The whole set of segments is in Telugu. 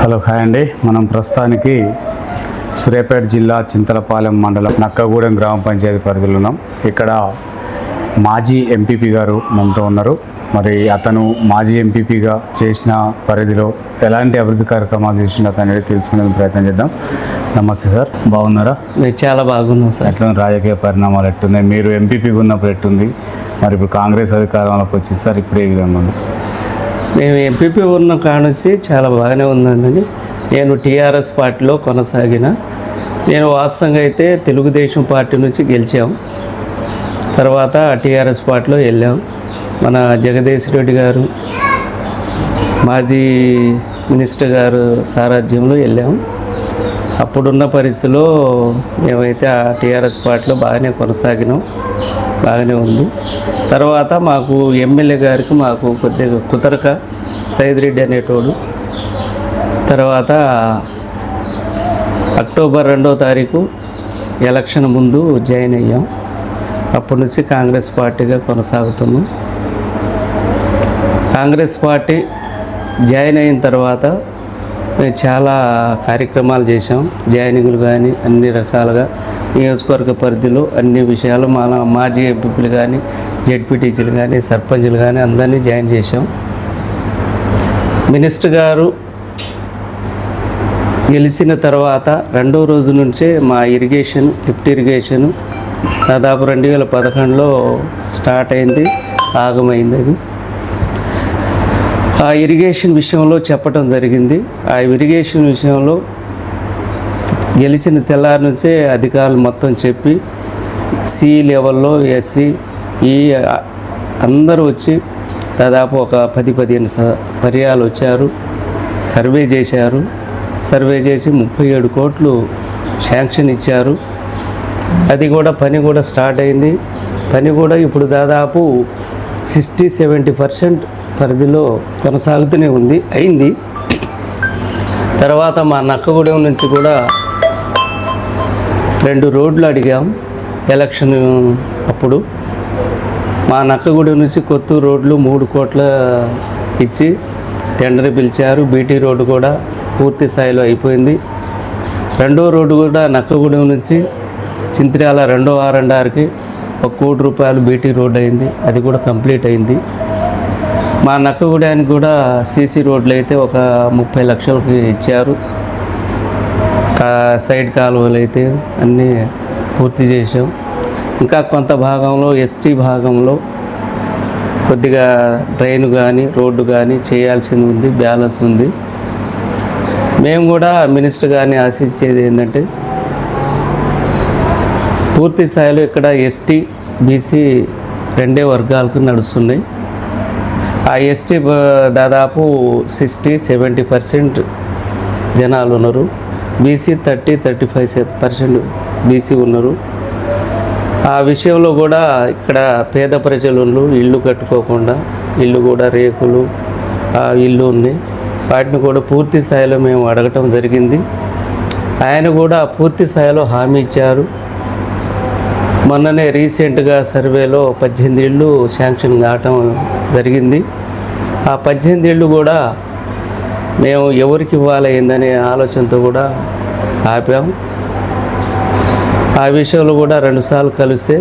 హలో హాయ్ అండి. మనం ప్రస్తుతానికి సూర్యాపేట జిల్లా చింతలపాలెం మండలం నక్కగూడెం గ్రామ పంచాయతీ పరిధిలో ఉన్నాం. ఇక్కడ మాజీ ఎంపీపీ గారు మనతో ఉన్నారు. మరి అతను మాజీ ఎంపీపీగా చేసిన పరిధిలో ఎలాంటి అభివృద్ధి కార్యక్రమాలు చేసిండో అతను అనేది తెలుసుకునే ప్రయత్నం చేద్దాం. నమస్తే సార్. బాగున్నారా? మేము చాలా బాగున్నాం సార్. ఎట్లా రాజకీయ పరిణామాలు ఎట్టున్నాయి మీరు ఎంపీపీగా ఉన్నప్పుడు ఎట్టుంది మరి ఇప్పుడు కాంగ్రెస్ అధికారంలోకి వచ్చి సార్ ఇప్పుడు ఏ విధంగా ఉంది? మేము ఎంపీపీ ఉన్న కానుంచి చాలా బాగానే ఉందండి. నేను టీఆర్ఎస్ పార్టీలో కొనసాగిన. నేను వాస్తవంగా అయితే తెలుగుదేశం పార్టీ నుంచి గెలిచాం. తర్వాత టీఆర్ఎస్ పార్టీలో వెళ్ళాం. మన జగదీష్ రెడ్డి గారు మాజీ మినిస్టర్ గారు సారథ్యంలో వెళ్ళాం. అప్పుడున్న పరిస్థితిలో మేమైతే ఆ టీఆర్ఎస్ పార్టీలో బాగానే కొనసాగినాం. బాగానే ఉంది. తర్వాత మాకు ఎమ్మెల్యే గారికి మాకు కొద్దిగా కుదరక సైదిరెడ్డి అనేటోడు. తర్వాత అక్టోబర్ రెండో తారీఖు ఎలక్షన్ ముందు జాయిన్ అయ్యాం. అప్పటి నుంచి కాంగ్రెస్ పార్టీగా కొనసాగుతున్నాం. కాంగ్రెస్ పార్టీ జాయిన్ అయిన తర్వాత మేము చాలా కార్యక్రమాలు చేసాం జాయినింగ్లు కానీ అన్ని రకాలుగా నియోజకవర్గ పరిధిలో అన్ని విషయాలు మన మాజీ ఎంపీలు కానీ జెడ్పీటీసీలు కానీ సర్పంచ్లు కానీ అందరినీ జాయిన్ చేశాం. మినిస్టర్ గారు గెలిచిన తర్వాత రెండో రోజు నుంచే మా ఇరిగేషన్ లిఫ్ట్ ఇరిగేషన్ దాదాపు రెండు వేల పదకొండులో స్టార్ట్ అయింది ఆగమైంది అది. ఆ ఇరిగేషన్ విషయంలో చెప్పటం జరిగింది. ఆ ఇరిగేషన్ విషయంలో గెలిచిన తెల్లారి నుంచే అధికారులు మొత్తం చెప్పి సి లెవెల్లో ఎస్సీ ఈ అందరూ వచ్చి దాదాపు ఒక పది పదిహేను స పర్యాలు వచ్చారు సర్వే చేశారు. సర్వే చేసి ముప్పై ఏడు కోట్లు శాంక్షన్ ఇచ్చారు. అది కూడా పని కూడా స్టార్ట్ అయింది. పని కూడా ఇప్పుడు దాదాపు సిక్స్టీ సెవెంటీ పర్సెంట్ పరిధిలో కొనసాగుతూనే ఉంది అయింది. తర్వాత మా నక్కగూడెం నుంచి కూడా రెండు రోడ్లు అడిగాం ఎలక్షన్ అప్పుడు. మా నక్కగూడెం నుంచి కొత్తూరు రోడ్లు మూడు కోట్ల ఇచ్చి టెండర్ పిలిచారు. బీటీ రోడ్డు కూడా పూర్తి స్థాయిలో అయిపోయింది. రెండో రోడ్డు కూడా నక్కగూడెం నుంచి చింత్రాల రెండో ఆరండారికి ఒక కోటి రూపాయలు బీటీ రోడ్డు అయింది. అది కూడా కంప్లీట్ అయింది. మా నక్కగూడానికి కూడా సీసీ రోడ్లు అయితే ఒక ముప్పై లక్షలకి ఇచ్చారు. సైడ్ కాలువలు అయితే అన్నీ పూర్తి చేసాం ఇంకా కొంత భాగంలో ఎస్టీ భాగంలో కొద్దిగా ట్రైన్ కానీ రోడ్డు కానీ చేయాల్సింది ఉంది బ్యాలెన్స్ ఉంది. మేము కూడా మినిస్టర్ గారిని ఆశించేది ఏంటంటే పూర్తి స్థాయిలో ఇక్కడ ఎస్టీ బీసీ రెండే వర్గాలకు నడుస్తున్నాయి. ఆ ఎస్టీ దాదాపు సిక్స్టీ సెవెంటీ పర్సెంట్ జనాలు ఉన్నారు. BC thirty thirty five percent BC ఉన్నారు. ఆ విషయంలో కూడా ఇక్కడ పేద ప్రజలు ఇల్లు కట్టుకోకుండా ఇల్లు కూడా రేకులు ఆ ఇల్లు ఉంది. వాటిని కూడా పూర్తి స్థాయిలో మేము అడగటం జరిగింది. ఆయన కూడా పూర్తి స్థాయిలో హామీ ఇచ్చారు. మొన్ననే రీసెంట్గా సర్వేలో పద్దెనిమిది ఇళ్ళు శాంక్షన్ కావటం జరిగింది. ఆ పద్దెనిమిది ఇళ్ళు కూడా మేము ఎవరికి ఇవ్వాలి ఏందనే ఆలోచనతో కూడా ఆపాం ఆ విషయంలో కూడా రెండుసార్లు కలిస్తే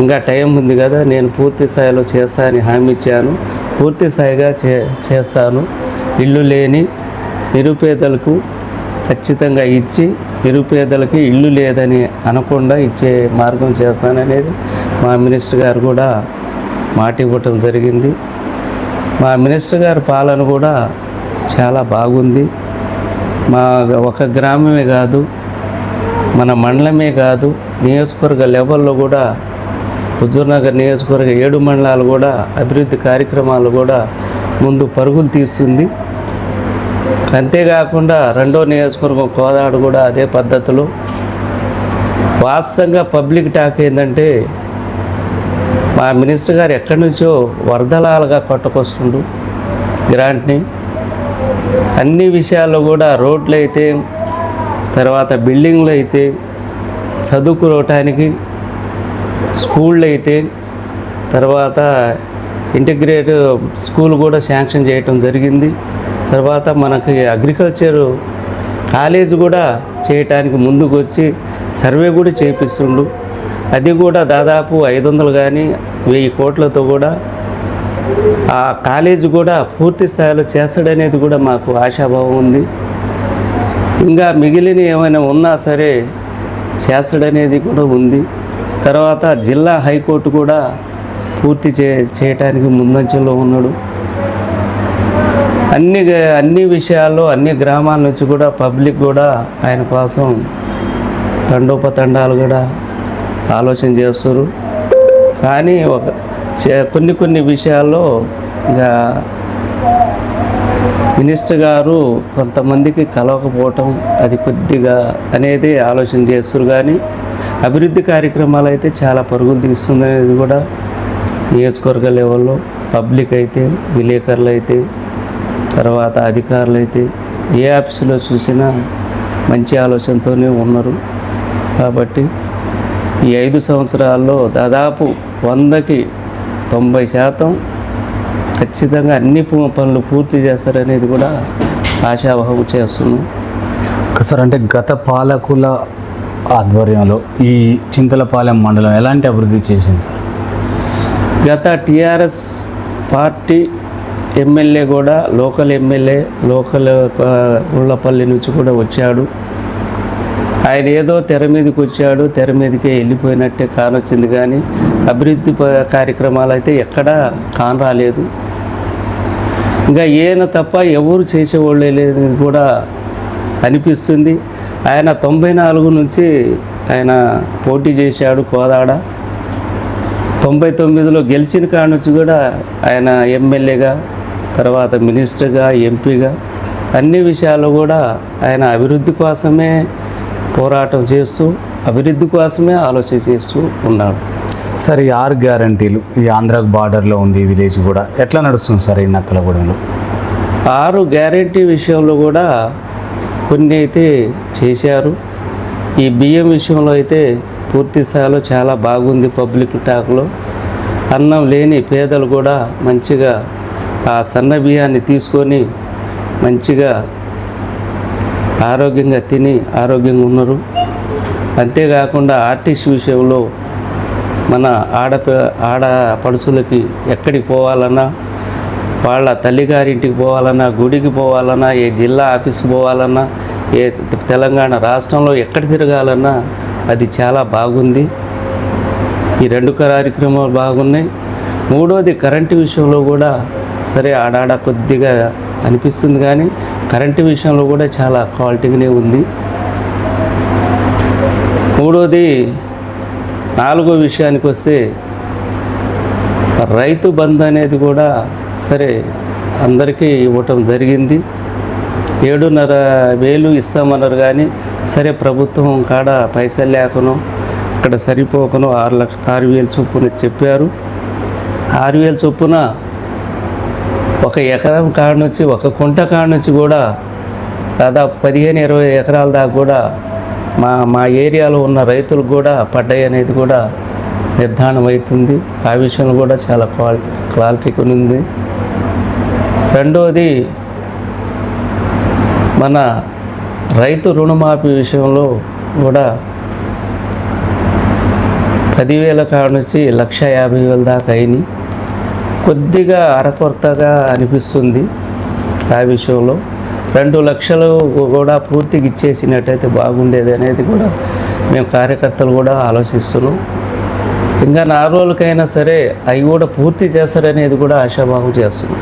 ఇంకా టైం ఉంది కదా నేను పూర్తి స్థాయిలో చేస్తానని హామీ ఇచ్చాను. పూర్తి స్థాయిగా చే చేస్తాను. ఇల్లు లేని నిరుపేదలకు ఖచ్చితంగా ఇచ్చి నిరుపేదలకి ఇల్లు లేదని అనకుండా ఇచ్చే మార్గం చేస్తాననేది మా మినిస్టర్ గారు కూడా మాట ఇవ్వటం జరిగింది. మా మినిస్టర్ గారి పాలన కూడా చాలా బాగుంది. మా ఒక గ్రామమే కాదు మన మండలమే కాదు నియోజకవర్గ లెవెల్లో కూడా హుజూర్నగర్ నియోజకవర్గ ఏడు మండలాలు కూడా అభివృద్ధి కార్యక్రమాలు కూడా ముందు పరుగులు తీస్తుంది. అంతేకాకుండా రెండో నియోజకవర్గం కోదాడు కూడా అదే పద్ధతిలో. వాస్తవంగా పబ్లిక్ టాక్ ఏంటంటే మా మినిస్టర్ గారు ఎక్కడి నుంచో వరదలాలుగా కొట్టకొస్తుండు గ్రాంట్ని. అన్ని విషయాల్లో కూడా రోడ్లు అయితే తర్వాత బిల్డింగ్లు అయితే చదువుకోవటానికి స్కూళ్ళు అయితే తర్వాత ఇంటిగ్రేట్ స్కూల్ కూడా శాంక్షన్ చేయటం జరిగింది. తర్వాత మనకి అగ్రికల్చర్ కాలేజ్ కూడా చేయటానికి ముందుకు వచ్చి సర్వే కూడా చేపిస్తుండు. అది కూడా దాదాపు ఐదు వందలు కానీ వెయ్యి కోట్లతో కూడా ఆ కాలేజ్ కూడా పూర్తి స్థాయిలో చేస్తాడనేది కూడా మాకు ఆశాభావం ఉంది. ఇంకా మిగిలిన ఏమైనా ఉన్నా సరే చేస్తాడనేది కూడా ఉంది. తర్వాత జిల్లా హైకోర్టు కూడా పూర్తి చే చేయటానికి ముందంచెలో ఉన్నాడు. అన్ని అన్ని విషయాల్లో అన్ని గ్రామాల నుంచి కూడా పబ్లిక్ కూడా ఆయన కోసం తండోపతండాలు కూడా ఆలోచన చేస్తారు. కానీ ఒక కొన్ని కొన్ని విషయాల్లో ఇంకా మినిస్టర్ గారు కొంతమందికి కలవకపోవటం అది కొద్దిగా అనేది ఆలోచన చేస్తారు కానీ అభివృద్ధి కార్యక్రమాలు అయితే చాలా పరుగులు తీస్తుంది అనేది కూడా నియోజకవర్గ లెవెల్లో పబ్లిక్ అయితే విలేకరులు అయితే తర్వాత అధికారులు అయితే ఏ ఆఫీసులో చూసినా మంచి ఆలోచనతోనే ఉన్నారు. కాబట్టి ఈ ఐదు సంవత్సరాల్లో దాదాపు వందకి తొంభై శాతం ఖచ్చితంగా అన్ని పనులు పూర్తి చేస్తారనేది కూడా ఆశావహం చేస్తున్నాం సార్ అంటే గత పాలకుల ఆధ్వర్యంలో ఈ చింతలపాలెం మండలం ఎలాంటి అభివృద్ధి చేసింది సార్? గత టీఆర్ఎస్ పార్టీ ఎమ్మెల్యే కూడా లోకల్ ఎమ్మెల్యే లోకల్ ఉళ్ళపల్లి నుంచి కూడా వచ్చాడు. ఆయన ఏదో తెర మీదకి వచ్చాడు తెర మీదకే వెళ్ళిపోయినట్టే కానొచ్చింది కానీ అభివృద్ధి కార్యక్రమాలు అయితే ఎక్కడా కానరాలేదు. ఇంకా ఈయన తప్ప ఎవరు చేసేవాళ్ళే లేదని కూడా అనిపిస్తుంది. ఆయన తొంభై నాలుగు నుంచి ఆయన పోటీ చేశాడు కోదాడ. తొంభై తొమ్మిదిలో గెలిచిన కానుంచి కూడా ఆయన ఎమ్మెల్యేగా తర్వాత మినిస్టర్గా ఎంపీగా అన్ని విషయాల్లో కూడా ఆయన అభివృద్ధి కోసమే పోరాటం చేస్తూ అభివృద్ధి కోసమే ఆలోచన చేస్తూ ఉన్నాడు. సార్ ఈ ఆరు గ్యారంటీలు ఈ ఆంధ్ర బార్డర్లో ఉంది ఈ విలేజ్ కూడా ఎట్లా నడుస్తుంది సార్ ఈ నక్కలగూడెంలో ఆరు గ్యారంటీ విషయంలో కూడా కొన్ని అయితే చేశారు. ఈ బియ్యం విషయంలో అయితే పూర్తి స్థాయిలో చాలా బాగుంది పబ్లిక్ టాక్లో. అన్నం లేని పేదలు కూడా మంచిగా ఆ సన్న బియ్యాన్ని తీసుకొని మంచిగా ఆరోగ్యంగా తిని ఆరోగ్యంగా ఉన్నారు. అంతేకాకుండా ఆర్టిస్ట్ విషయంలో మన ఆడ ఆడ పడుచులకి ఎక్కడికి పోవాలన్నా వాళ్ళ తల్లిగారింటికి పోవాలన్నా గుడికి పోవాలన్నా ఏ జిల్లా ఆఫీస్కి పోవాలన్నా ఏ తెలంగాణ రాష్ట్రంలో ఎక్కడ తిరగాలన్నా అది చాలా బాగుంది. ఈ రెండు కార్యక్రమాలు బాగున్నాయి. మూడోది కరెంటు విషయంలో కూడా సరే ఆడాడ కొద్దిగా అనిపిస్తుంది కానీ కరెంటు విషయంలో కూడా చాలా క్వాలిటీగానే ఉంది. మూడోది నాలుగో విషయానికి వస్తే రైతు బంధు అనేది కూడా సరే అందరికీ ఇవ్వటం జరిగింది. ఏడున్నర వేలు ఇస్తామన్నారు కానీ సరే ప్రభుత్వం కాడ పైసలు లేకను ఇక్కడ సరిపోకను ఆరు లక్ష ఆరు వేలు చొప్పున చెప్పారు. ఆరు వేలు చొప్పున ఒక ఎకరం కాడ నుంచి ఒక కుంట కాడ నుంచి కూడా దాదాపు పదిహేను ఇరవై ఎకరాల దాకా కూడా మా మా ఏరియాలో ఉన్న రైతులకు కూడా పడ్డాయి అనేది కూడా నిర్ధారణ అవుతుంది. ఆ విషయంలో కూడా చాలా క్వాలిటీ క్వాలిటీ ఉంది. రెండవది మన రైతు రుణమాఫీ విషయంలో కూడా పదివేల కాడ నుంచి లక్ష యాభై వేల దాకా అయినాయి. కొద్దిగా అరకొరతగా అనిపిస్తుంది ఆ విషయంలో. రెండు లక్షలు కూడా పూర్తిగా ఇచ్చేసినట్టయితే బాగుండేది అనేది కూడా మేము కార్యకర్తలు కూడా ఆలోచిస్తున్నాం. ఇంకా నాలుగు రోజులకైనా సరే అవి కూడా పూర్తి చేస్తారనేది కూడా ఆశాభావం చేస్తున్నాం.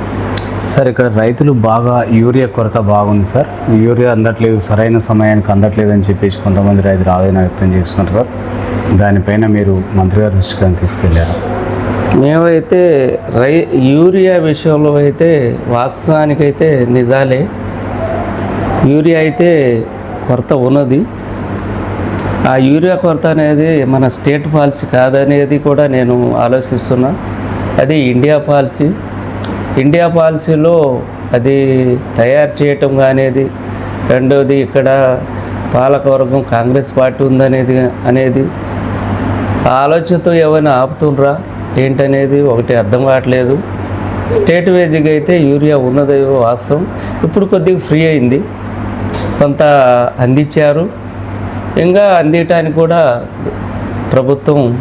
సార్ ఇక్కడ రైతులు బాగా యూరియా కొరత బాగుంది సార్. యూరియా అందట్లేదు సరైన సమయానికి అందట్లేదు అని చెప్పేసి కొంతమంది రైతులు ఆవేదన వ్యక్తం చేస్తున్నారు సార్. దానిపైన మీరు మంత్రి గారి దృష్టికి తీసుకెళ్ళారు మేమైతే రై యూరియా విషయంలో అయితే వాస్తవానికైతే నిజాలే. యూరియా అయితే కొరత ఉన్నది. ఆ యూరియా కొరత అనేది మన స్టేట్ పాలసీ కాదనేది కూడా నేను ఆలోచిస్తున్నా. అది ఇండియా పాలసీ. ఇండియా పాలసీలో అది తయారు చేయటం కానీ రెండవది ఇక్కడ పాలకవర్గం కాంగ్రెస్ పార్టీ ఉందనేది అనేది. ఆ ఆలోచనతో ఏమైనా ఆపుతుండ్రా? ఏంటనేది ఒకటి అర్థం కావట్లేదు. స్టేట్ వేజ్గా అయితే యూరియా ఉన్నది వాస్తవం. ఇప్పుడు కొద్దిగా ఫ్రీ అయింది. కొంత అందించారు. ఇంకా అందించడానికి కూడా ప్రభుత్వం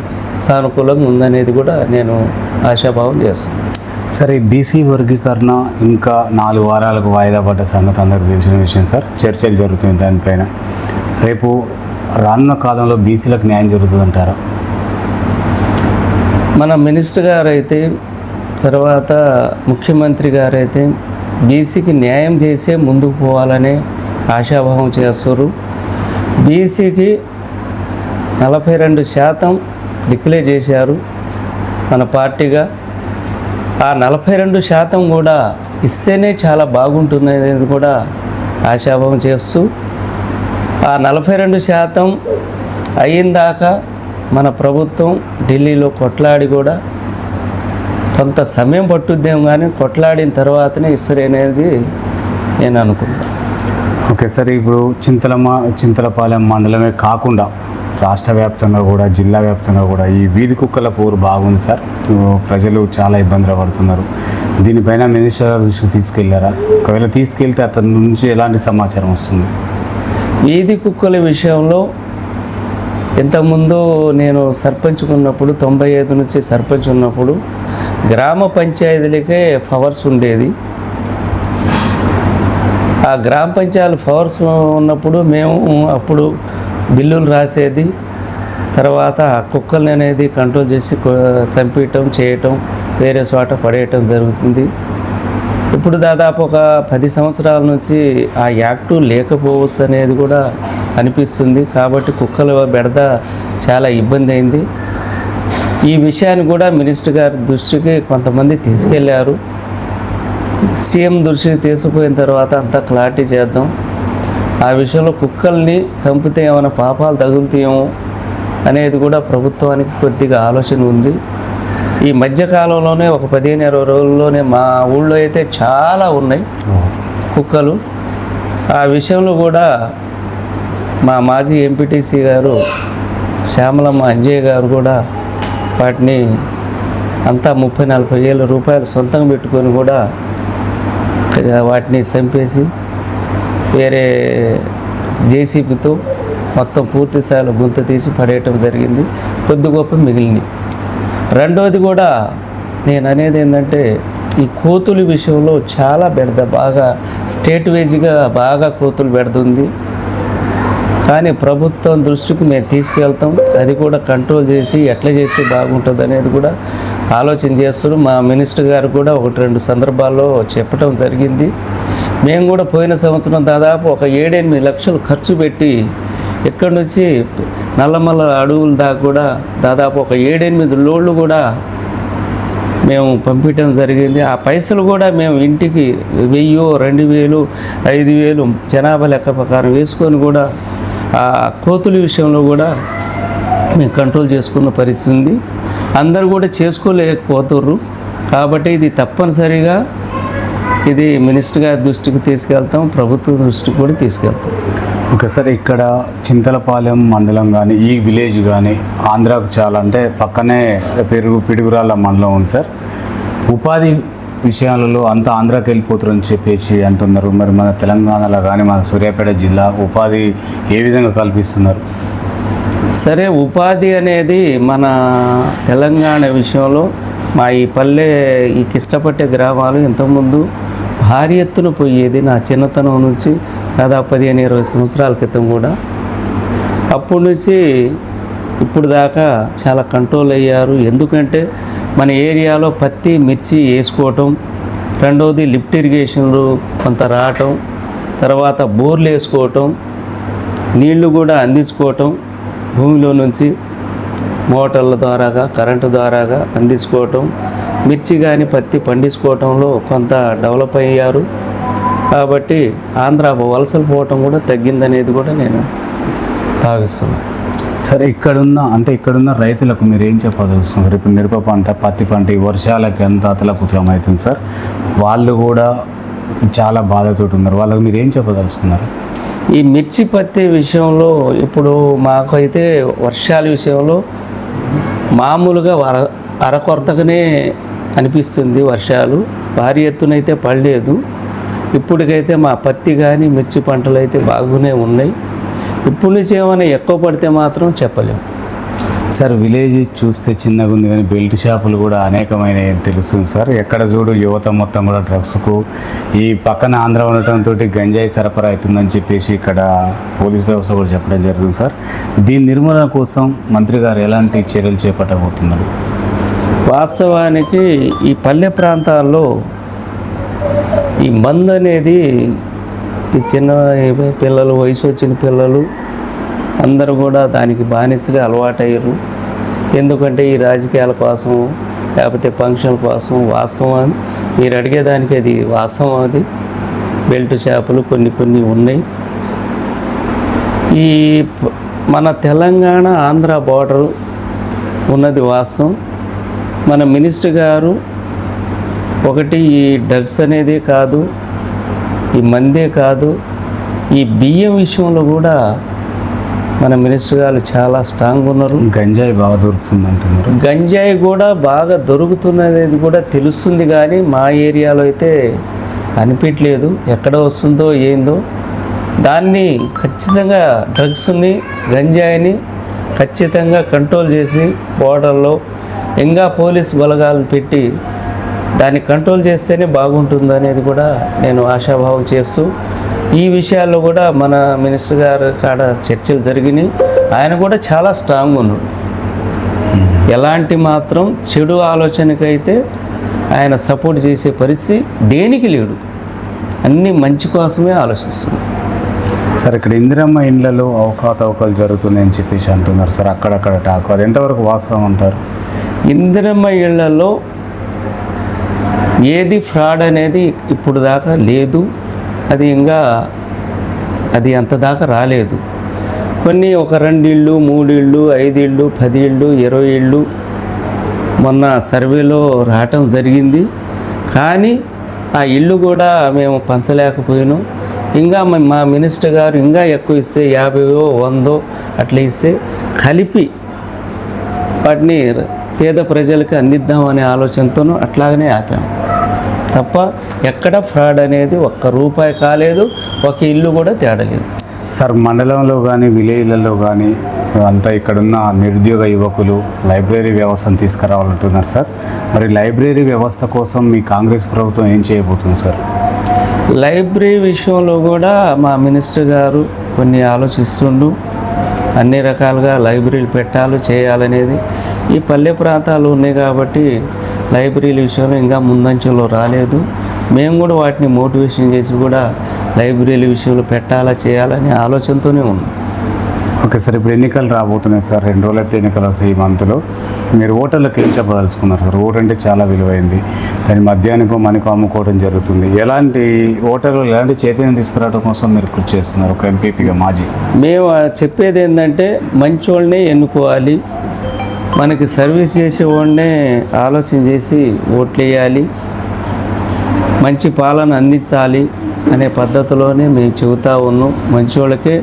సానుకూలంగా ఉందనేది కూడా నేను ఆశాభావం చేస్తాను సరే బీసీ వర్గీకరణ ఇంకా నాలుగు వారాలకు వాయిదా పడ్డ సంగతి అందరికీ తెలిసిన విషయం సార్. చర్చలు జరుగుతుంది దానిపైన. రేపు రానున్న కాలంలో బీసీలకు న్యాయం జరుగుతుందంటారా? మన మినిస్టర్ గారైతే తర్వాత ముఖ్యమంత్రి గారైతే బీసీకి న్యాయం చేసే ముందుకు పోవాలనే ఆశాభావం చేస్తారు బీసీకి నలభై రెండు శాతం డిక్లేర్ చేశారు మన పార్టీగా. ఆ నలభై రెండు శాతం కూడా ఇస్తేనే చాలా బాగుంటుంది కూడా ఆశాభావం చేస్తూ ఆ నలభై రెండు శాతం అయ్యిందాకా మన ప్రభుత్వం ఢిల్లీలో కొట్లాడి కూడా కొంత సమయం పట్టుద్దేమో కానీ కొట్లాడిన తర్వాతనే ఇస్తారు అనేది నేను అనుకుంటాను ఓకే సార్ ఇప్పుడు చింతలమ చింతలపాలెం మండలమే కాకుండా రాష్ట్ర వ్యాప్తంగా కూడా జిల్లా వ్యాప్తంగా కూడా ఈ వీధి కుక్కల పోరు బాగుంది సార్. ప్రజలు చాలా ఇబ్బందులు పడుతున్నారు. దీనిపైన మినిస్టర్ దృష్టికి తీసుకెళ్ళారా? ఒకవేళ తీసుకెళ్తే అతని నుంచి ఎలాంటి సమాచారం వస్తుంది? వీధి కుక్కల విషయంలో ఇంతకుముందు నేను సర్పంచ్ ఉన్నప్పుడు తొంభై ఐదు నుంచి సర్పంచ్ ఉన్నప్పుడు గ్రామ పంచాయతీలకే పవర్స్ ఉండేది. ఆ గ్రామ పంచాయతీ పవర్స్ ఉన్నప్పుడు మేము అప్పుడు బిల్లులు రాసేది. తర్వాత కుక్కల్ని అనేది కంట్రోల్ చేసి చంపించటం చంపేయటం చేయటం వేరే చోట పడేయటం జరుగుతుంది. ఇప్పుడు దాదాపు ఒక పది సంవత్సరాల నుంచి ఆ యాక్టు లేకపోవచ్చు అనేది కూడా అనిపిస్తుంది. కాబట్టి కుక్కల బెడద చాలా ఇబ్బంది అయింది. ఈ విషయాన్ని కూడా మినిస్టర్ గారి దృష్టికి కొంతమంది తీసుకెళ్ళారు. సీఎం దృష్టికి తీసుకుపోయిన తర్వాత అంతా క్లారిటీ చేద్దాం. ఆ విషయంలో కుక్కల్ని చంపితే ఏమైనా పాపాలు తగులుతాయేమో అనేది కూడా ప్రభుత్వానికి కొద్దిగా ఆలోచన ఉంది. ఈ మధ్యకాలంలోనే ఒక పదిహేను ఇరవై రోజుల్లోనే మా ఊళ్ళో అయితే చాలా ఉన్నాయి కుక్కలు. ఆ విషయంలో కూడా మా మాజీ ఎంపీటీసీ గారు శ్యామలమ్మ అంజయ్ గారు కూడా వాటిని అంతా ముప్పై నలభై వేల రూపాయలు సొంతంగా పెట్టుకొని కూడా వాటిని చంపేసి వేరే జేసీబీతో మొత్తం పూర్తి స్థాయిలో గుంత తీసి పడేయటం జరిగింది. కొద్ది గొప్ప మిగిలినాయి రెండవది కూడా నేను అనేది ఏంటంటే ఈ కోతుల విషయంలో చాలా బెడద బాగా స్టేట్ వైజ్గా బాగా కోతులు పెడుతుంది కానీ ప్రభుత్వం దృష్టికి మేము తీసుకెళ్తాం. అది కూడా కంట్రోల్ చేసి ఎట్లా చేస్తే బాగుంటుంది అనేది కూడా ఆలోచన చేస్తున్నాం మా మినిస్టర్ గారు కూడా ఒకటి రెండు సందర్భాల్లో చెప్పడం జరిగింది. మేము కూడా పోయిన సంవత్సరం దాదాపు ఒక ఏడెనిమిది లక్షలు ఖర్చు పెట్టి ఇక్కడి నుంచి నల్లమల్ల అడవుల దాకా కూడా దాదాపు ఒక ఏడెనిమిది లోళ్ళు కూడా మేము పంపించడం జరిగింది. ఆ పైసలు కూడా మేము ఇంటికి వెయ్యో రెండు వేలు ఐదు వేలు జనాభా లెక్క ప్రకారం వేసుకొని కూడా ఆ కోతుల విషయంలో కూడా మేము కంట్రోల్ చేసుకున్న పరిస్థితి ఉంది. అందరు కూడా చేసుకోలేకపోతుర్రు. కాబట్టి ఇది తప్పనిసరిగా ఇది మినిస్టర్ గారి దృష్టికి తీసుకెళ్తాం ప్రభుత్వం దృష్టికి కూడా తీసుకెళ్తాం. ఒకసారి ఇక్కడ చింతలపాలెం మండలం కానీ ఈ విలేజ్ కానీ ఆంధ్రాకు చాలా అంటే పక్కనే పెరుగు పిడుగురాళ్ళ మండలం ఉంది సార్. ఉపాధి విషయాలలో అంతా ఆంధ్రాకి వెళ్ళిపోతారని చెప్పేసి అంటున్నారు. మరి మన తెలంగాణలో కానీ మన సూర్యాపేట జిల్లా ఉపాధి ఏ విధంగా కల్పిస్తున్నారు? సరే ఉపాధి అనేది మన తెలంగాణ విషయంలో మా ఈ పల్లె ఈ కిష్టపట్టే గ్రామాలు ఇంతకుముందు భారీ ఎత్తున పోయేది నా చిన్నతనం నుంచి దాదాపు పదిహేను ఇరవై సంవత్సరాల క్రితం కూడా. అప్పటి నుంచి ఇప్పుడు దాకా చాలా కంట్రోల్ అయ్యారు. ఎందుకంటే మన ఏరియాలో పత్తి మిర్చి వేసుకోవటం రెండవది లిఫ్ట్ ఇరిగేషన్లు కొంత రావటం తర్వాత బోర్లు వేసుకోవటం నీళ్ళు కూడా అందించుకోవటం భూమిలో నుంచి మోటార్ల ద్వారాగా కరెంటు ద్వారాగా అందించుకోవటం మిర్చి కానీ పత్తి పండించుకోవటంలో కొంత డెవలప్ అయ్యారు. కాబట్టి ఆంధ్ర వలసలు పోవటం కూడా తగ్గిందనేది కూడా నేను భావిస్తున్నాను. సరే ఇక్కడున్న అంటే ఇక్కడున్న రైతులకు మీరు ఏం చెప్పదలుస్తున్నారు ఇప్పుడు మిరప పంట పత్తి పంట ఈ వర్షాలకి ఎంత అతలపుత్రం అవుతుంది సార్? వాళ్ళు కూడా చాలా బాధతోటి ఉన్నారు. వాళ్ళకి మీరు ఏం చెప్పదలుచుకున్నారు? ఈ మిర్చి పత్తి విషయంలో ఇప్పుడు మాకైతే వర్షాల విషయంలో మామూలుగా వర అరకొరతగానే అనిపిస్తుంది వర్షాలు. భారీ ఎత్తున అయితే పడలేదు. ఇప్పటికైతే మా పత్తి కానీ మిర్చి పంటలు అయితే బాగానే ఉన్నాయి. ఇప్పుడు నుంచి ఏమైనా ఎక్కువ పడితే మాత్రం చెప్పలేము సార్ విలేజ్ చూస్తే చిన్నగా ఉంది కానీ బెల్ట్ షాపులు కూడా అనేకమైన తెలుస్తుంది సార్. ఎక్కడ చూడు యువత మొత్తం కూడా డ్రగ్స్కు ఈ పక్కన ఆంధ్ర ఉండటంతో గంజాయి సరఫరా అవుతుందని చెప్పేసి ఇక్కడ పోలీస్ వ్యవస్థ కూడా చెప్పడం జరుగుతుంది సార్. దీని నిర్మూలన కోసం మంత్రి గారు ఎలాంటి చర్యలు చేపట్టబోతున్నారు? వాస్తవానికి ఈ పల్లె ప్రాంతాల్లో ఈ మందు అనేది ఈ చిన్న పిల్లలు వయసు వచ్చిన పిల్లలు అందరూ కూడా దానికి బానిసగా అలవాటయ్యారు. ఎందుకంటే ఈ రాజకీయాల కోసం లేకపోతే ఫంక్షన్ల కోసం వాస్తవం మీరు అడిగేదానికి అది వాస్తవం అది. బెల్ట్ చేపలు కొన్ని కొన్ని ఉన్నాయి. ఈ మన తెలంగాణ ఆంధ్ర బార్డర్ ఉన్నది వాస్తవం. మన మినిస్టర్ గారు ఒకటి ఈ డ్రగ్స్ అనేది కాదు ఈ మందే కాదు ఈ బియ్యం విషయంలో కూడా మన మినిస్టర్ గారు చాలా స్ట్రాంగ్ ఉన్నారు. గంజాయి బాగా దొరుకుతుంది అంటున్నారు గంజాయి కూడా బాగా దొరుకుతున్నది కూడా తెలుస్తుంది కానీ మా ఏరియాలో అయితే అనిపించలేదు ఎక్కడ వస్తుందో ఏందో. దాన్ని ఖచ్చితంగా డ్రగ్స్ని గంజాయిని ఖచ్చితంగా కంట్రోల్ చేసి బోర్డర్లో ఇంకా పోలీస్ బలగాలు పెట్టి దాన్ని కంట్రోల్ చేస్తేనే బాగుంటుంది అనేది కూడా నేను ఆశాభావం చేస్తూ ఈ విషయాల్లో కూడా మన మినిస్టర్ గారు కాడ చర్చలు జరిగినాయి. ఆయన కూడా చాలా స్ట్రాంగ్ ఉన్నాడు. ఎలాంటి మాత్రం చెడు ఆలోచనకైతే ఆయన సపోర్ట్ చేసే పరిస్థితి దేనికి లేడు. అన్నీ మంచి కోసమే ఆలోచిస్తున్నాడు సార్ ఇక్కడ ఇందిరమ్మ ఇండ్లలో అవకాతవకాలు జరుగుతున్నాయని చెప్పేసి అంటున్నారు సార్. అక్కడక్కడ టాక్. అది ఎంతవరకు వాస్తవం అంటారు? ఇందిరమ్మ ఇళ్ళలో ఏది ఫ్రాడ్ అనేది ఇప్పుడు దాకా లేదు. అది ఇంకా అది అంత దాకా రాలేదు. కొన్ని ఒక రెండిళ్ళు మూడిళ్ళు ఐదిళ్ళు పది ఇళ్ళు ఇరవై ఇళ్ళు మొన్న సర్వేలో రావటం జరిగింది. కానీ ఆ ఇల్లు కూడా మేము పంచలేకపోయాను. ఇంకా మా మినిస్టర్ గారు ఇంకా ఎక్కువ ఇస్తే యాభైయో వందో అట్లా ఇస్తే కలిపి వాటిని పేద ప్రజలకు అందిద్దామనే ఆలోచనతోనూ అట్లాగనే ఆపాము తప్ప ఎక్కడ ఫ్రాడ్ అనేది ఒక్క రూపాయి కాలేదు ఒక ఇల్లు కూడా తేడలేదు. సార్ మండలంలో కానీ విలేజ్లలో కానీ అంతా ఇక్కడున్న నిరుద్యోగ యువకులు లైబ్రరీ వ్యవస్థను తీసుకురావాలంటున్నారు సార్. మరి లైబ్రరీ వ్యవస్థ కోసం మీ కాంగ్రెస్ ప్రభుత్వం ఏం చేయబోతుంది సార్? లైబ్రరీ విషయంలో కూడా మా మినిస్టర్ గారు కొన్ని ఆలోచిస్తుండు. అన్ని రకాలుగా లైబ్రరీలు పెట్టాలి చేయాలనేది ఈ పల్లె ప్రాంతాలు ఉన్నాయి కాబట్టి లైబ్రరీల విషయంలో ఇంకా ముందంచెలో రాలేదు. మేము కూడా వాటిని మోటివేషన్ చేసి కూడా లైబ్రరీల విషయంలో పెట్టాలా చేయాలనే ఆలోచనతోనే ఉన్నాం. ఓకే సార్ ఇప్పుడు ఎన్నికలు రాబోతున్నాయి సార్ రెండు రోజులైతే ఎన్నికలు వస్తాయి ఈ మంత్లో. మీరు ఓటర్లకు ఏం చెప్పదలుచుకున్నారు సార్? ఓటు అంటే చాలా విలువైంది. దాని మధ్యాహ్నకో మనకు అమ్ముకోవడం జరుగుతుంది. ఎలాంటి ఓటర్లు ఎలాంటి చైతన్యం తీసుకురావడం కోసం మీరు కృషి చేస్తున్నారు ఒక ఎంపీపీగా మాజీ? మేము చెప్పేది ఏంటంటే మంచోళ్ళనే ఎన్నుకోవాలి మనకి సర్వీస్ చేసేవాడినే ఆలోచన చేసి ఓట్లు వేయాలి మంచి పాలన అందించాలి అనే పద్ధతిలోనే మేము చెబుతా ఉన్నాం. మంచోళ్ళకే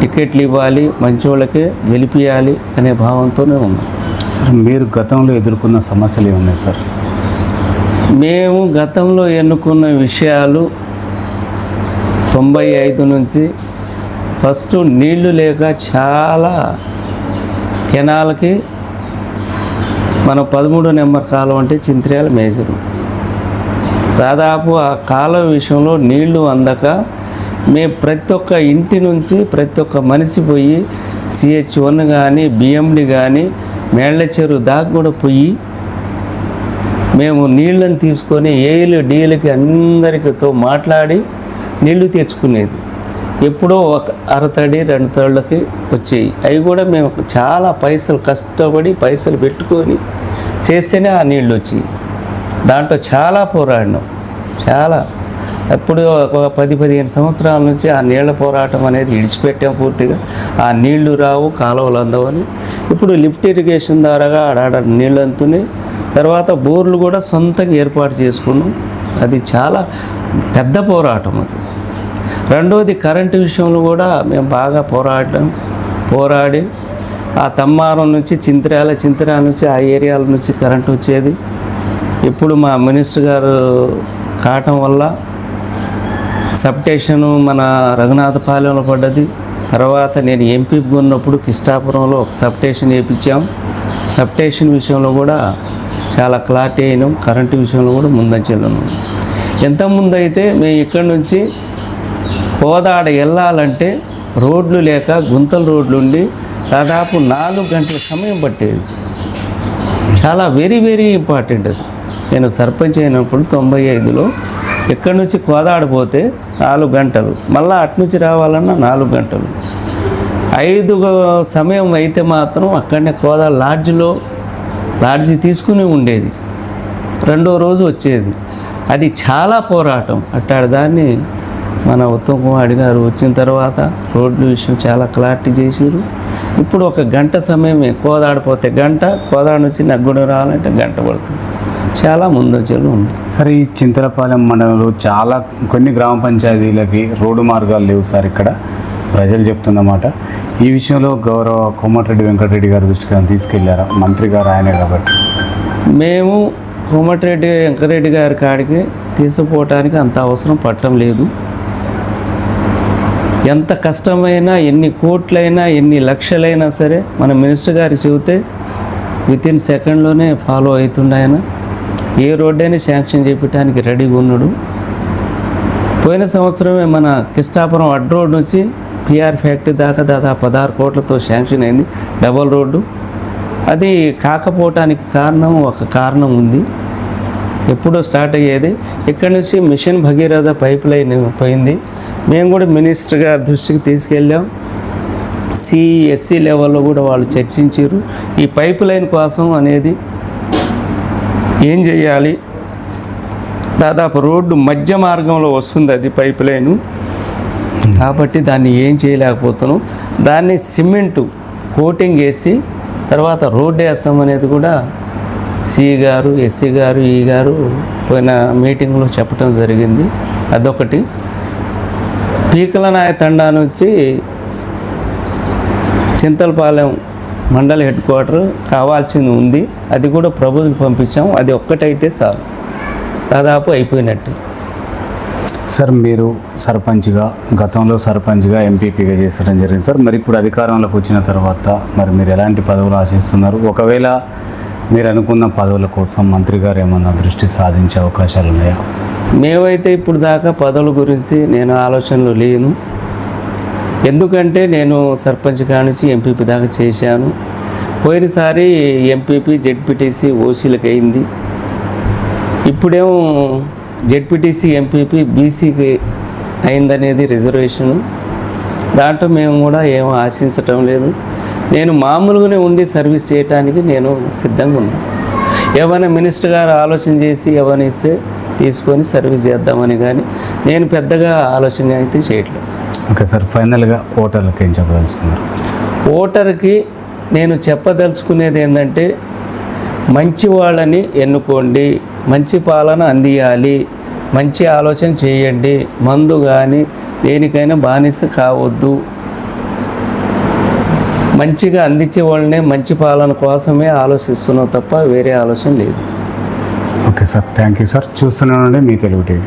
టికెట్లు ఇవ్వాలి మంచోళ్ళకే గెలిపియాలి అనే భావంతోనే ఉన్నాం. సార్ మీరు గతంలో ఎదుర్కొన్న సమస్యలు ఏమున్నాయి సార్? మేము గతంలో ఎన్నుకున్న విషయాలు తొంభై ఐదు నుంచి ఫస్ట్ నీళ్ళు లేక చాలా కెనాల్కి మన పదమూడో నెంబర్ కాలం అంటే చింత్రియాల మేజరు. దాదాపు ఆ కాలం విషయంలో నీళ్ళు అందక మేము ప్రతి ఒక్క ఇంటి నుంచి ప్రతి ఒక్క మనిషి పోయి సిహెచ్ వన్ కానీ బిఎండి కానీ మేళ్ళ చెరువు దాకా కూడా పోయి మేము నీళ్ళని తీసుకొని ఏలు డీలకి అందరికీతో మాట్లాడి నీళ్ళు తెచ్చుకునేది. ఎప్పుడో ఒక అరతడి రెండు తడులకి వచ్చాయి అవి కూడా మేము చాలా పైసలు కష్టపడి పైసలు పెట్టుకొని చేస్తేనే ఆ నీళ్ళు వచ్చాయి. దాంట్లో చాలా పోరాడినాం. చాలా. ఎప్పుడు ఒక పది పదిహేను సంవత్సరాల నుంచి ఆ నీళ్ళ పోరాటం అనేది విడిచిపెట్టాం పూర్తిగా. ఆ నీళ్ళు రావు కాలువలు అందవని ఇప్పుడు లిఫ్ట్ ఇరిగేషన్ ద్వారాగా ఆడాడ నీళ్ళు అందుతున్నాయి. తర్వాత బోర్లు కూడా సొంతంగా ఏర్పాటు చేసుకున్నాం. అది చాలా పెద్ద పోరాటం అది. రెండవది కరెంటు విషయంలో కూడా మేము బాగా పోరాడడం పోరాడి ఆ తమ్మారం నుంచి చింతరాల చింతరాల నుంచి ఆ ఏరియాల నుంచి కరెంట్ వచ్చేది. ఇప్పుడు మా మినిస్టర్ గారు కావటం వల్ల సబ్టేషను మన రఘునాథపాలెంలో పడ్డది. తర్వాత నేను ఎంపీ ఉన్నప్పుడు కిష్టాపురంలో ఒక సబ్టేషన్ వేయించాం సబ్టేషన్ విషయంలో కూడా చాలా క్లారిటీ అయినాం. కరెంటు విషయంలో కూడా ముందంచెలు ఉన్నాం. ఎంత అయితే మేము ఇక్కడ నుంచి కోదాడ వెళ్ళాలంటే రోడ్లు లేక గుంతల రోడ్లు ఉండి దాదాపు నాలుగు గంటల సమయం పట్టేది. చాలా వెరీ వెరీ ఇంపార్టెంట్ అది. నేను సర్పంచ్ అయినప్పుడు తొంభై ఐదులో ఎక్కడి నుంచి కోదాడిపోతే నాలుగు గంటలు మళ్ళీ అటు నుంచి రావాలన్నా నాలుగు గంటలు. ఐదు సమయం అయితే మాత్రం అక్కడనే కోదాడ లాడ్జ్లో లాడ్జి తీసుకుని ఉండేది. రెండో రోజు వచ్చేది. అది చాలా పోరాటం. అట్టాడు దాన్ని మన ఉత్తమ్ కుమార్ గారు వచ్చిన తర్వాత రోడ్ల విషయం చాలా క్లారిటీ చేసారు ఇప్పుడు ఒక గంట సమయమే కోదాడిపోతే గంట కోదాడ నుంచి నగ్గుడు రావాలంటే గంట పడుతుంది. చాలా ముందంచెలు ఉంది. సార్ ఈ చింతలపాలెం మండలంలో చాలా కొన్ని గ్రామ పంచాయతీలకి రోడ్డు మార్గాలు లేవు సార్ ఇక్కడ. ప్రజలు చెప్తున్నమాట ఈ విషయంలో గౌరవ కోమటిరెడ్డి వెంకటరెడ్డి గారి దృష్టికి తీసుకెళ్ళారా? మంత్రి గారు ఆయనే కాబట్టి. మేము కోమటిరెడ్డి వెంకరెడ్డి గారి కాడికి తీసుకుపోవటానికి అంత అవసరం పట్టం లేదు. ఎంత కష్టమైనా ఎన్ని కోట్లైనా ఎన్ని లక్షలైనా సరే మన మినిస్టర్ గారు చెబితే విత్ ఇన్ సెకండ్లోనే ఫాలో అవుతుండే ఆయన. ఏ రోడ్డైనా శాంక్షన్ చేయడానికి రెడీగా ఉన్నాడు పోయిన సంవత్సరమే మన కిష్టాపురం అడ్ రోడ్ నుంచి పిఆర్ ఫ్యాక్టరీ దాకా దాదాపు పదహారు కోట్లతో శాంక్షన్ అయింది. Double road. అది కాకపోవటానికి కారణం ఒక కారణం ఉంది. ఎప్పుడో స్టార్ట్ అయ్యేది. ఇక్కడ నుంచి మిషన్ భగీరథ పైప్ లైన్ పోయింది. మేము కూడా మినిస్టర్ గారి దృష్టికి తీసుకెళ్ళాం. సిఎస్సి లెవెల్లో కూడా వాళ్ళు చర్చించారు. ఈ పైప్ లైన్ కోసం అనేది ఏం చేయాలి? దాదాపు రోడ్డు మధ్య మార్గంలో వస్తుంది అది పైప్ లైను కాబట్టి దాన్ని ఏం చేయలేకపోతున్నాం. దాన్ని సిమెంటు కోటింగ్ వేసి తర్వాత రోడ్డు వేస్తామనేది కూడా సి గారు ఎస్సీ గారు ఈ గారు పోయిన మీటింగ్లో చెప్పడం జరిగింది. అదొకటి. పీకల నాయ తండా నుంచి చింతలపాలెం మండల హెడ్ క్వార్టర్ కావాల్సింది ఉంది. అది కూడా ప్రభుత్వం పంపించాం. అది ఒక్కటైతే చాలు దాదాపు అయిపోయినట్టు. సార్ మీరు సర్పంచ్గా గతంలో సర్పంచ్గా ఎంపీపీగా చేసడం జరిగింది సార్. మరి ఇప్పుడు అధికారంలోకి వచ్చిన తర్వాత మరి మీరు ఎలాంటి పదవులు ఆశిస్తున్నారు? ఒకవేళ మీరు అనుకున్న పదవుల కోసం మంత్రి గారు ఏమన్నా దృష్టి సాధించే అవకాశాలు ఉన్నాయా? మేమైతే ఇప్పుడు దాకా పదవుల గురించి నేను ఆలోచనలో లేను. ఎందుకంటే నేను సర్పంచ్ కానించి ఎంపీపీ దాకా చేశాను. పోయినసారి ఎంపీపీ జెడ్పీటీసీ ఓసీలకు అయింది ఇప్పుడేమో జెడ్పీటీసీ ఎంపీపీ బీసీకి అయిందనేది రిజర్వేషను. దాంట్లో మేము కూడా ఏం ఆశించటం లేదు. నేను మామూలుగానే ఉండి సర్వీస్ చేయటానికి నేను సిద్ధంగా ఉన్నాను. ఏమైనా మినిస్టర్ గారు ఆలోచన చేసి ఎవరిని ఇస్తే తీసుకొని సర్వీస్ చేద్దామని కానీ నేను పెద్దగా ఆలోచన అయితే చేయట్లేదు. ఓకే సార్ ఫైనల్గా ఓటర్లకు ఏం చెప్పదలుచుకున్నారు? ఓటర్కి నేను చెప్పదలుచుకునేది ఏంటంటే మంచి వాళ్ళని ఎన్నుకోండి మంచి పాలన అందియాలి మంచి ఆలోచన చేయండి మందు కానీ దేనికైనా బానిస కావద్దు. మంచిగా అందించే వాళ్ళనే మంచి పాలన కోసమే ఆలోచిస్తున్నాం తప్ప వేరే ఆలోచన లేదు. Okay sir. Thank you sir. చూస్తున్నానండి మీ తెలుగు టీవీ.